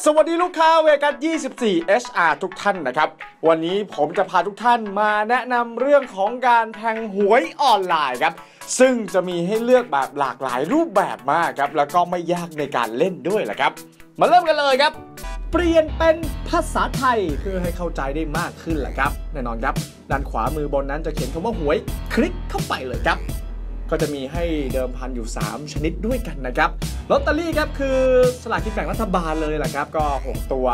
สวัสดีลูกค้าเวกัส 24 HR ทุกท่านนะครับ วันนี้ผมจะพาทุกท่านมาแนะนำเรื่องของการแทงหวยออนไลน์ครับ ซึ่งจะมีให้เลือกแบบหลากหลายรูปแบบมากครับ แล้วก็ไม่ยากในการเล่นด้วยแหละครับ มาเริ่มกันเลยครับ เปลี่ยนเป็นภาษาไทยเพื่อให้เข้าใจได้มากขึ้นแหละครับ แน่นอนครับ ด้านขวามือบนนั้นจะเขียนคำว่าหวย คลิกเข้าไปเลยครับ ก็จะมีให้เดิมพันอยู่ 3 ชนิดด้วยกันนะครับลอตเตอรี่ครับคือสลากกินแบ่งรัฐบาลเลยแหละครับ ก็ 6 ตัว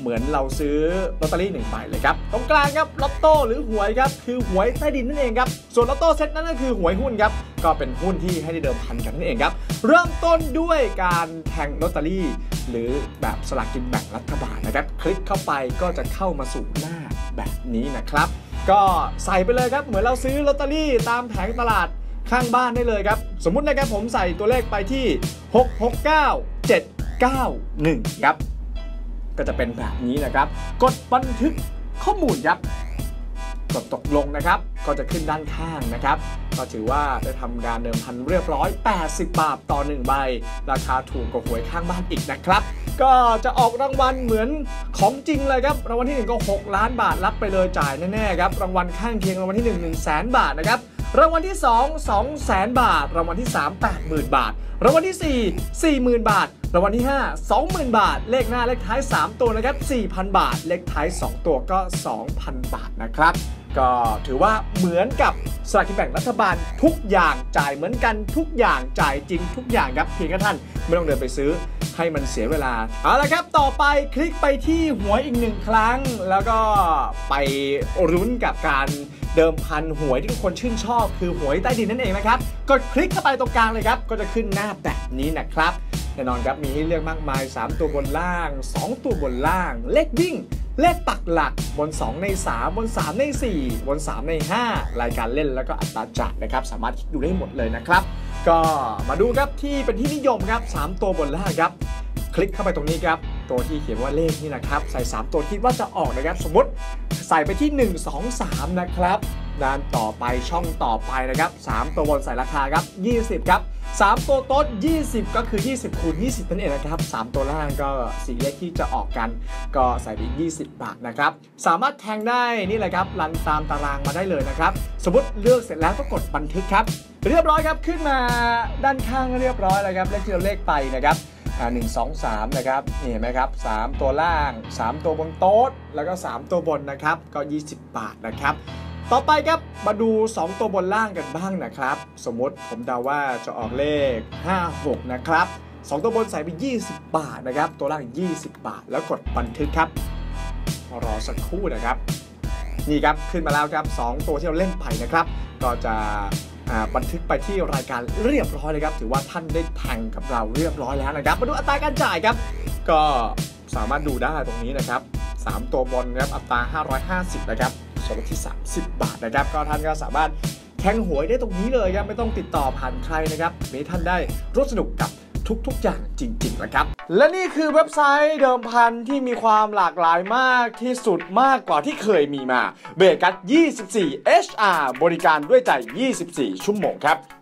เหมือนเราซื้อลอตเตอรี่1ใบเลยครับ ตรงกลางครับลอตโต้หรือหวยครับคือหวยใต้ดินนั่นเองครับส่วนลอตโต้เซตนั้นก็คือหวยหุ้นครับก็เป็นหุ้นที่ให้ได้เดิมพันกันนั่นเองครับเริ่มต้นด้วยการแทงลอตเตอรี่ หรือแบบสลากกินแบ่งรัฐบาลนะครับ คลิกเข้าไปก็จะเข้ามาสู่หน้าแบบนี้นะครับ ก็ใส่ไปเลยครับเหมือนเราซื้อลอตเตอรี่ตามแผงตลาด ข้างบ้านได้เลยครับ สมมุตินะครับผมใส่ตัวเลขไปที่ 669791 ครับ ก็จะเป็นแบบนี้นะครับ กดบันทึกข้อมูลครับกดตกลงนะครับ ก็จะขึ้นด้านข้างนะครับ ก็ถือว่าได้ทำการเดิมพันเรียบร้อย 80 บาทต่อ 1 ใบ ราคาถูกกว่าหวยข้างบ้านอีกนะครับ ก็จะออกรางวัลเหมือนของจริงเลยครับ รางวัลที่ 1 ก็ 6 ล้านบาทรับไปเลยจ่ายแน่ๆครับ รางวัลข้างเคียงรางวัลที่1 1 0 0 0 0 0บาทนะครับ รางวัลที่ 2 2 0 0 0 0 บาท รางวัลที่ 3 80,000 บาท รางวัลที่ 4 40,000 บาท รางวัลที่ 5 20,000 บาท เลขหน้าเลขท้าย 3 ตัวนะครับ 4,000 บาท เลขท้าย 2 ตัวก็ 2,000 บาทนะครับ ก็ถือว่าเหมือนกับสลากกินแบ่งรัฐบาลทุกอย่างจ่ายเหมือนกันทุกอย่างจ่ายจริงทุกอย่างครับเพียงแค่ท่านไม่ต้องเดินไปซื้อให้มันเสียเวลา เอาละครับ ต่อไปคลิกไปที่หวยอีกหนึ่งครั้ง แล้วก็ไปรุ้นกับการเดิมพันหวยที่ทุกคนชื่นชอบ คือหวยใต้ดินนั่นเองนะครับ กดคลิกเข้าไปตรงกลางเลยครับ ก็จะขึ้นหน้าแบบนี้นะครับ แน่นอนครับ มีให้เลือกมากมาย 3 ตัวบนล่าง 2 ตัวบนล่าง เลขวิ่ง เลขปักหลักบน 2 ใน 3 บน 3 ใน 4 บน 3 ใน 5 รายการเล่นแล้วก็อัตราจ่ายนะครับ สามารถคลิกดูได้หมดเลยนะครับ ก็มาดูครับที่เป็นที่นิยมครับ 3 ตัวบนล่างครับ คลิกเข้าไปตรงนี้ครับ ตัวที่เขียนว่าเลขนี่นะครับ ใส่ 3 ตัวคิดว่าจะออกนะครับ สมมติใส่ไปที่ 1 2 3 นะครับด้านต่อไปช่องต่อไปนะครับ 3 ตัวบนใส่ราคาครับ 20 ครับ 3 ตัวต้น 20 ก็คือ 20 คูณ 20 นั่นเองนะครับ 3 ตัวล่างก็สีเลขที่จะออกกัน ก็ใส่ไป20 บาทนะครับ สามารถแทงได้นี่แหละครับ รันตามตารางมาได้เลยนะครับ สมมติเลือกเสร็จแล้วก็กดบันทึกครับ เรียบร้อยครับ ขึ้นมาด้านข้างเรียบร้อยแล้วครับ เลขที่เราเลขไปนะครับอ่าหนึ่งสองสามนะครับนี่เห็นไหมครับสามตัวล่าง 3 ตัวบนโต๊ะแล้วก็ 3 ตัวบนนะครับ ก็ 20 บาทนะครับ ต่อไปครับมาดู 2 ตัวบนล่างกันบ้างนะครับ สมมติผมเดาว่าจะออกเลข 5 6 นะครับ 2 ตัวบนใส่ไป 20 บาทนะครับ ตัวล่าง 20 บาท แล้วกดบันทึกครับ รอสักครู่นะครับ นี่ครับขึ้นมาแล้วครับ 2 ตัวที่เราเล่นไปนะครับ ก็จะบันทึกไปที่รายการเรียบร้อยเลยครับ ถือว่าท่านได้แทงกับเราเรียบร้อยแล้วนะครับ มาดูอัตราการจ่ายครับ ก็สามารถดูได้ตรงนี้นะครับ 3 ตัวบนครับอัตรา 550 นะครับ ส่วนลดที่ 30 บาทนะครับก็ท่านก็สามารถแทงหวยได้ตรงนี้เลยครับไม่ต้องติดต่อผ่านใครนะครับมีท่านได้ร่วมสนุกกับทุกๆ อย่างจริงๆนะครับ และนี่คือเว็บไซต์เดิมพันที่มีความหลากหลายมากที่สุดมากกว่าที่เคยมีมาเบรกัส24 HR บริการด้วยใจ 24 ชั่วโมงครับ